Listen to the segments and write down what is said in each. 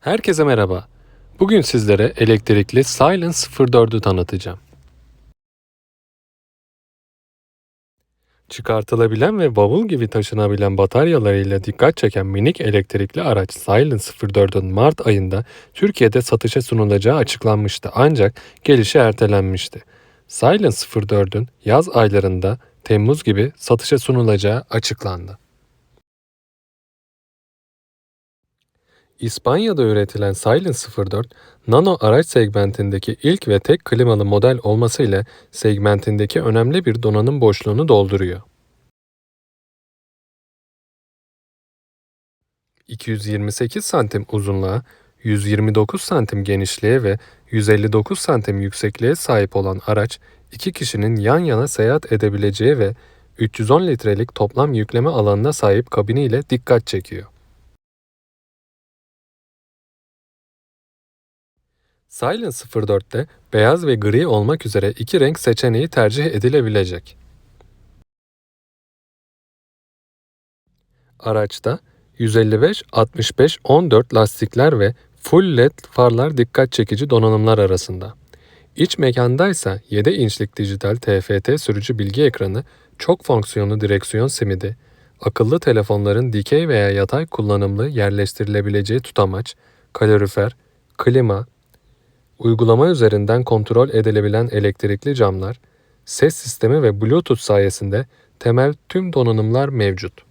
Herkese merhaba. Bugün sizlere elektrikli Silence 04'ü tanıtacağım. Çıkartılabilen ve bavul gibi taşınabilen bataryalarıyla dikkat çeken minik elektrikli araç Silence 04'ün Mart ayında Türkiye'de satışa sunulacağı açıklanmıştı ancak gelişi ertelenmişti. Silence 04'ün yaz aylarında Temmuz gibi satışa sunulacağı açıklandı. İspanya'da üretilen Silence 04, nano araç segmentindeki ilk ve tek klimalı model olmasıyla segmentindeki önemli bir donanım boşluğunu dolduruyor. 228 santim uzunluğa, 129 santim genişliğe ve 159 santim yüksekliğe sahip olan araç, iki kişinin yan yana seyahat edebileceği ve 310 litrelik toplam yükleme alanına sahip kabiniyle dikkat çekiyor. Silence 04'te beyaz ve gri olmak üzere iki renk seçeneği tercih edilebilecek. Araçta 155, 65, 14 lastikler ve full led farlar dikkat çekici donanımlar arasında. İç mekandaysa 7 inçlik dijital TFT sürücü bilgi ekranı, çok fonksiyonlu direksiyon simidi, akıllı telefonların dikey veya yatay kullanımlı yerleştirilebileceği tutamaç, kalorifer, klima, uygulama üzerinden kontrol edilebilen elektrikli camlar, ses sistemi ve Bluetooth sayesinde temel tüm donanımlar mevcut.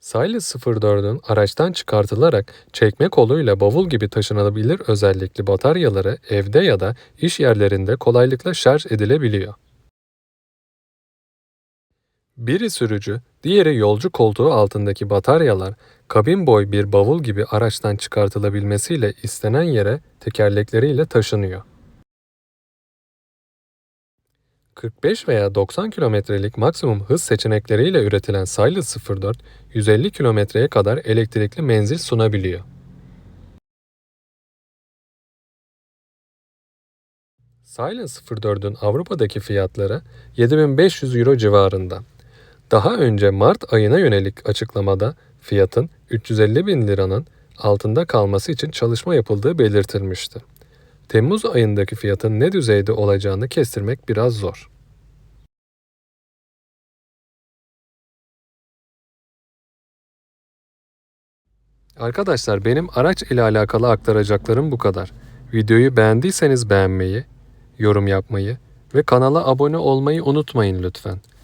Silence 04'ün araçtan çıkartılarak çekme koluyla bavul gibi taşınabilir özellikli bataryaları evde ya da iş yerlerinde kolaylıkla şarj edilebiliyor. Biri sürücü, diğeri yolcu koltuğu altındaki bataryalar kabin boy bir bavul gibi araçtan çıkartılabilmesiyle istenen yere tekerlekleriyle taşınıyor. 45 veya 90 kilometrelik maksimum hız seçenekleriyle üretilen Silence 04, 150 kilometreye kadar elektrikli menzil sunabiliyor. Silence 04'ün Avrupa'daki fiyatları 7500 euro civarında. Daha önce Mart ayına yönelik açıklamada fiyatın 350 bin liranın altında kalması için çalışma yapıldığı belirtilmişti. Temmuz ayındaki fiyatın ne düzeyde olacağını kestirmek biraz zor. Arkadaşlar benim araç ile alakalı aktaracaklarım bu kadar. Videoyu beğendiyseniz beğenmeyi, yorum yapmayı ve kanala abone olmayı unutmayın lütfen.